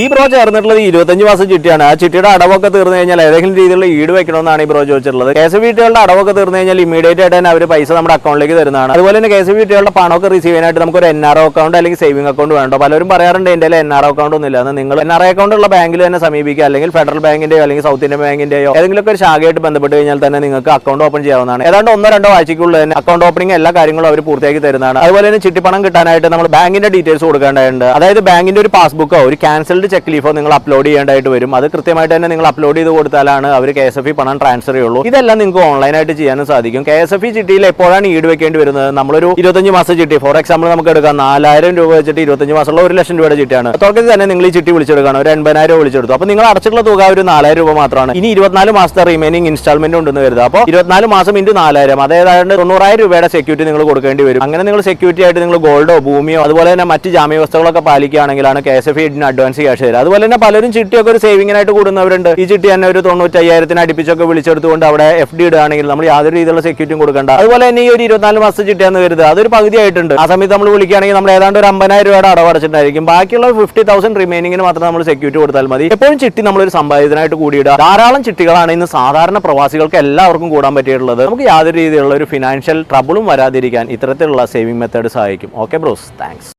ഈ ബ്രോ ചേർന്നിട്ടുള്ളത് ഇരുപത്തഞ്ച് മാസം ചിട്ടിയാണ്. ആ ചിട്ടിയുടെ അടവൊക്കെ തീർന്നു കഴിഞ്ഞാൽ ഏതെങ്കിലും രീതിയിലുള്ള ഈട് വെക്കണമെന്നാണ് ഈ ബ്രോ ചോദിച്ചിട്ടുള്ളത്. കെ എസ് വീട്ടുകളുടെ അടവൊക്കെ തീർന്നു കഴിഞ്ഞാൽ ഇമീഡിയറ്റ് ആയിട്ട് തന്നെ അവർ പൈസ നമ്മുടെ അക്കൗണ്ടിലേക്ക് തരുന്നതാണ്. അതുപോലെ തന്നെ കെ എസ് വീട്ടുകളുടെ പണമൊക്കെ റിസീവ് ചെയ്യാനായിട്ട് നമുക്ക് ഒരു എൻ ആർ അക്കൗണ്ട് അല്ലെങ്കിൽ സേവിംഗ് അക്കൗണ്ട് വേണ്ടോ പലരും പറയാറുണ്ട് എന്റെ എൻ ആർ അക്കൗണ്ട് ഒന്നുമില്ല. എന്ന് നിങ്ങൾ എൻ ആർ അക്കൗണ്ട് ഉള്ള ബാങ്കിൽ തന്നെ സമീപിക്കുക. അല്ലെങ്കിൽ ഫെഡറൽ ബാങ്കിന്റെയോ അല്ലെങ്കിൽ സൗത്ത് ഇന്ത്യൻ ബാങ്കിന്റെയോ ഏതെങ്കിലും ഒരു ശാഖയായിട്ട് ബന്ധപ്പെട്ട് കഴിഞ്ഞാൽ തന്നെ നിങ്ങൾക്ക് അക്കൗണ്ട് ഓപ്പൺ ചെയ്യാവുന്നതാണ്. ഏതാണ്ട് ഒന്നോ രണ്ടോ ആഴ്ചയ്ക്കുള്ളിൽ തന്നെ അക്കൗണ്ട് ഓപ്പണിംഗ് എല്ലാ കാര്യങ്ങളും അവർ പൂർത്തിയാക്കി തരുന്നതാണ്. അതുപോലെ തന്നെ ചിട്ടിപ്പണം കിട്ടാനായിട്ട് നമ്മൾ ബാങ്കിന്റെ ഡീറ്റെയിൽസ് കൊടുക്കേണ്ടതുണ്ട്. അതായത് ബാങ്കിന്റെ ഒരു പാസ്ബുക്കോ ഒരു ക്യാൻസൽഡ് ചെക്ക് ലീഫോ നിങ്ങൾ അപ്ലോഡ് ചെയ്യേണ്ടതായിട്ട് വരും. അത് കൃത്യമായിട്ട് തന്നെ നിങ്ങൾ അപ്ലോഡ് ചെയ്ത് കൊടുത്താലാണ് അവർ കെ എസ് എഫ് ഇ പണം ട്രാൻസ്ഫർ ചെയ്യുള്ളൂ. ഇതെല്ലാം നിങ്ങൾക്ക് ഓൺലൈനായിട്ട് ചെയ്യാനും സാധിക്കും. കെ എസ് എഫ് ഇ ചിട്ടിയിൽ എപ്പോഴാണ് ഈട് വെക്കേണ്ടി വരുന്നത്? നമ്മളൊരു ഇരുപത്തഞ്ച് മാസം ചിട്ടി. ഫോർ എക്സാമ്പിൾ നമുക്ക് എടുക്കാം. നാലായിരം രൂപ വെച്ചിട്ട് ഇരുപത്തഞ്ച് മാസമുള്ള ഒരു ലക്ഷം രൂപയുടെ ചിട്ടിയാണ്. തുടക്കത്തിൽ തന്നെ നിങ്ങൾ ഈ ചിട്ടി വിളിച്ചെടുക്കണം ഒരു എൺപതിനായിരം വിളിച്ചെടുത്തു. അപ്പോൾ നിങ്ങൾ അടച്ചിട്ടുള്ള തുക ഒരു നാലായിരം രൂപ മാത്രമാണ്. ഇനി ഇരുപത്തിനാല് മാസത്തെ റിമൈനിങ് ഇൻസ്റ്റാൾമെന്റ് ഉണ്ടെന്ന് കരുതുക. അപ്പോൾ ഇരുപത്തിനാല് മാസം ഇന്റു നാലായിരം. അതായത് തൊണ്ണൂറായിരം രൂപയുടെ സെക്യൂരിറ്റി നിങ്ങൾ കൊടുക്കേണ്ടി വരും. അങ്ങനെ നിങ്ങൾ സെക്യൂരിറ്റി ആയിട്ട് നിങ്ങൾ ഗോൾഡോ ഭൂമിയോ അതുപോലെ തന്നെ മറ്റ് ജാമ്യവസ്ഥകളൊക്കെ പാലിക്കുകയാണെങ്കിലാണ് കെ എസ് എഫ് ഇഡിന് അഡ്വാൻസ് ക്യാഷ് തരിക അതുപോലെ തന്നെ പലരും ചിട്ടിയൊക്കെ ഒരു സേവിങ്ങിനായിട്ട് കൂടുന്നവരുണ്ട്. ഈ ചിട്ടി തന്നെ ഒരു തൊണ്ണൂറ്റയ്യായിരത്തിന് അടുപ്പിച്ചൊക്കെ വിളിച്ചെടുത്തുകൊണ്ട് അവിടെ എഫ് ഡി ഇടുകയാണെങ്കിൽ നമ്മൾ യാതൊരു രീതിയിലുള്ള സെക്യൂരിറ്റിയും കൊടുക്കണ്ട. അതുപോലെ തന്നെ ഈ ഒരു ഇരുപത്തിനാല് മാസം ചിട്ടിയാന്ന് വരുന്നത് അതൊരു പകുതിയായിട്ടുണ്ട്. ആ സമയത്ത് നമ്മൾ വിളിക്കുകയാണെങ്കിൽ നമ്മൾ ഏതാണ്ട് ഒരു അമ്പതിനായിരം രൂപയുടെ അടവ് അടച്ചിട്ടായിരിക്കും ബാക്കിയുള്ള ഫിഫ്റ്റി തൗസൻഡ് റിമൈനിങ്ങിന് മാത്രം നമ്മൾ സെക്യൂരിറ്റി കൊടുത്താൽ മതി. എപ്പോഴും ചിട്ടി നമ്മളൊരു സമ്പാദ്യത്തിനായിട്ട് കൂടിയിടുക. ധാരാളം ചിട്ടികളാണ് ഇന്ന് സാധാരണ പ്രവാസികൾക്ക് എല്ലാവർക്കും കൂടാൻ പറ്റിയിട്ടുള്ളത്. നമുക്ക് യാതൊരു രീതിയിലുള്ള ഒരു ഫിനാൻഷ്യൽ ട്രബിളും വരാതിരിക്കാൻ ഇത്തരത്തിലുള്ള സേവിംഗ് മെത്തേഡ് സഹായിക്കും. Okay bros thanks